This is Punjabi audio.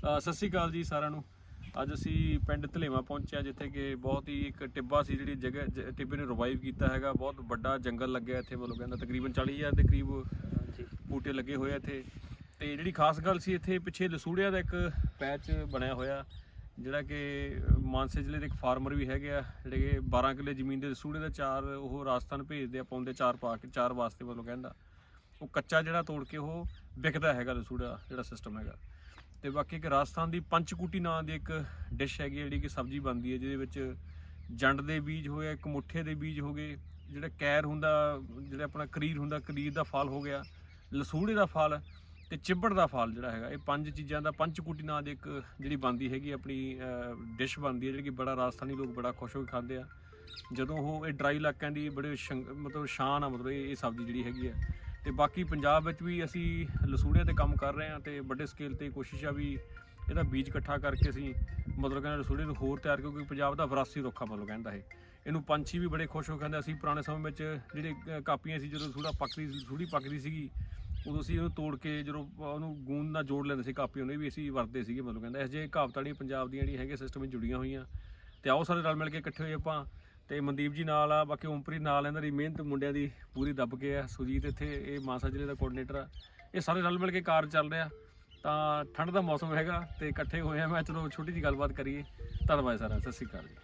ਸਤਿ ਸ਼੍ਰੀ ਅਕਾਲ ਜੀ ਸਾਰਿਆਂ ਨੂੰ। ਅੱਜ ਅਸੀਂ ਪਿੰਡ ਧਲੇਵਾ ਪਹੁੰਚਿਆ ਜਿੱਥੇ ਕਿ ਬਹੁਤ ਹੀ ਇੱਕ ਟਿੱਬਾ ਸੀ ਜਿਹੜੀ ਜਗ੍ਹਾ ਜ- ਟਿੱਬੇ ਨੂੰ ਰਿਵਾਈਵ ਕੀਤਾ ਹੈਗਾ। ਬਹੁਤ ਵੱਡਾ ਜੰਗਲ ਲੱਗਿਆ ਇੱਥੇ ਮਤਲਬ ਕਹਿੰਦਾ ਤਕਰੀਬਨ 40000 ਦੇ ਕਰੀਬ ਬੂਟੇ ਲੱਗੇ ਹੋਏ ਆ ਇੱਥੇ। ਤੇ ਜਿਹੜੀ ਖਾਸ ਗੱਲ ਸੀ ਇੱਥੇ ਪਿੱਛੇ ਲਸੂੜਿਆਂ ਦਾ ਇੱਕ ਪੈਚ ਬਣਿਆ ਹੋਇਆ ਜਿਹੜਾ ਕਿ ਮਾਨਸੇ ਜ਼ਿਲ੍ਹੇ ਦੇ ਇੱਕ ਫਾਰਮਰ ਵੀ ਹੈਗੇ ਆ ਜਿਹੜੇ ਕਿ 12 ਕਿੱਲੇ ਜ਼ਮੀਨ ਦੇ ਲਸੂੜੇ ਦਾ ਚਾਰ ਉਹ ਰਾਜਸਥਾਨ ਭੇਜਦੇ ਆ ਪਾਉਂਦੇ ਚਾਰ ਪਾ ਕੇ ਚਾਰ ਵਾਸਤੇ ਮਤਲਬ ਕਹਿੰਦਾ। ਉਹ ਕੱਚਾ ਜਿਹੜਾ ਤੋੜ ਕੇ ਉਹ ਵਿਕਦਾ ਹੈਗਾ ਲਸੂੜਾ ਜਿਹੜਾ ਸਿਸਟਮ ਹੈਗਾ। ਤੇ ਬਾਕੀ ਇੱਕ ਰਾਜਸਥਾਨ ਦੀ ਪੰਚਕੂਟੀ ਨਾਂ ਦੀ ਇੱਕ ਡਿਸ਼ ਹੈਗੀ ਜਿਹੜੀ ਕਿ ਸਬਜ਼ੀ ਬਣਦੀ ਹੈ ਜਿਹਦੇ ਵਿੱਚ ਜੰਡ ਦੇ ਬੀਜ ਹੋਏ ਇੱਕ ਮੁੱਠੇ ਦੇ ਬੀਜ ਹੋ ਗਏ, ਜਿਹੜਾ ਕੈਰ ਹੁੰਦਾ, ਜਿਹੜਾ ਆਪਣਾ ਕਰੀਰ ਹੁੰਦਾ, ਕਰੀਰ ਦਾ ਫਲ ਹੋ ਗਿਆ ਲਸੂੜੇ ਦਾ ਫਲ ਤੇ ਚਿੱਬੜ ਦਾ ਫਲ ਜਿਹੜਾ ਹੈਗਾ, ਇਹ ਪੰਜ ਚੀਜ਼ਾਂ ਦਾ ਪੰਚਕੂਟੀ ਨਾਂ ਦੀ ਇੱਕ ਜਿਹੜੀ ਬਣਦੀ ਹੈਗੀ ਆਪਣੀ ਡਿਸ਼ ਬਣਦੀ ਹੈ ਜਿਹੜੀ ਕਿ ਬੜਾ ਰਾਜਸਥਾਨੀ ਲੋਕ ਬੜਾ ਖੁਸ਼ ਹੋ ਕੇ ਖਾਂਦੇ ਆ। ਜਦੋਂ ਉਹ ਇਹ ਡਰਾਈ ਇਲਾਕਿਆਂ ਦੀ ਬੜੇ ਸ਼ੰਗ- ਮਤਲਬ ਸ਼ਾਨ ਆ, ਮਤਲਬ ਇਹ ਇਹ ਸਬਜ਼ੀ ਜਿਹੜੀ ਹੈਗੀ ਆ ਤੇ ਬਾਕੀ ਪੰਜਾਬ ਵਿੱਚ ਵੀ ਅਸੀਂ ਲਸੂੜਿਆਂ ਤੇ ਕੰਮ ਕਰ ਰਹੇ ਹਾਂ ਤੇ ਵੱਡੇ ਸਕੇਲ ਤੇ ਕੋਸ਼ਿਸ਼ ਆ ਵੀ ਇਹਦਾ ਬੀਜ ਇਕੱਠਾ ਕਰਕੇ ਅਸੀਂ ਮਤਲਬ ਕਹਿੰਦੇ ਲਸੂੜੇ ਨੂੰ ਹੋਰ ਤਿਆਰ ਕਿਉਂਕਿ ਪੰਜਾਬ ਦਾ ਵਿਰਾਸਤੀ ਰੁੱਖਾ ਮਤਲਬ ਕਹਿੰਦਾ ਇਹ। ਇਹਨੂੰ ਪੰਛੀ ਵੀ ਬੜੇ ਖੁਸ਼ ਹੋ ਕੇ ਖਾਂਦੇ ਅਸੀਂ ਪੁਰਾਣੇ ਸਮੇਂ ਵਿੱਚ ਜਿਹੜੇ ਕਾਪੀਆਂ ਸੀ, ਜਦੋਂ ਥੋੜਾ ਪੱਕਦੀ ਥੋੜੀ ਪੱਕਦੀ ਸੀਗੀ, ਉਦੋਂ ਅਸੀਂ ਉਹਨੂੰ ਤੋੜ ਕੇ ਜਦੋਂ ਉਹਨੂੰ ਗੂੰਦ ਨਾਲ ਜੋੜ ਲੈਂਦੇ ਸੀ ਕਾਪੀ, ਉਹਨੇ ਵੀ ਅਸੀਂ ਵਰਤਦੇ ਸੀਗੇ ਮਤਲਬ ਕਹਿੰਦਾ। ਇਸ ਜੇ ਕਹਾਵਤਾਂ ਜਿਹੜੀਆਂ ਪੰਜਾਬ ਦੀਆਂ ਜਿਹੜੀਆਂ ਹੈਗੇ ਸਿਸਟਮ ਵਿੱਚ ਜੁੜੀਆਂ ਹੋਈਆਂ। ਤੇ ਆਓ ਸਾਰੇ ਰਲ ਮਿਲ ਕੇ ਇਕੱਠੇ ਹੋਏ ਆਪਾਂ। ਤੇ ਮਨਦੀਪ ਜੀ ਨਾਲ ਆ, ਬਾਕੀ ਓਮਪ੍ਰੀਤ ਨਾਲ ਇਹਨਾਂ ਦੀ ਮਿਹਨਤ ਮੁੰਡਿਆਂ ਦੀ ਪੂਰੀ ਦੱਬ ਕੇ ਆ, ਸੁਜੀਤ ਇੱਥੇ, ਇਹ ਮਾਨਸਾ ਜ਼ਿਲ੍ਹੇ ਦਾ ਕੋਆਰਡੀਨੇਟਰ ਆ। ਇਹ ਸਾਰੇ ਰਲ ਮਿਲ ਕੇ ਕਾਰਜ ਚੱਲ ਰਿਹਾ, ਤਾਂ ਠੰਡ ਦਾ ਮੌਸਮ ਹੈਗਾ ਤੇ ਇਕੱਠੇ ਹੋਏ ਆ, ਮੈਂ ਚਲੋ ਛੋਟੀ ਜੀ ਗੱਲਬਾਤ ਕਰੀਏ। ਧੰਨਵਾਦ ਸਾਰਾ ਸਤਿ ਸ਼੍ਰੀ ਅਕਾਲ ਜੀ।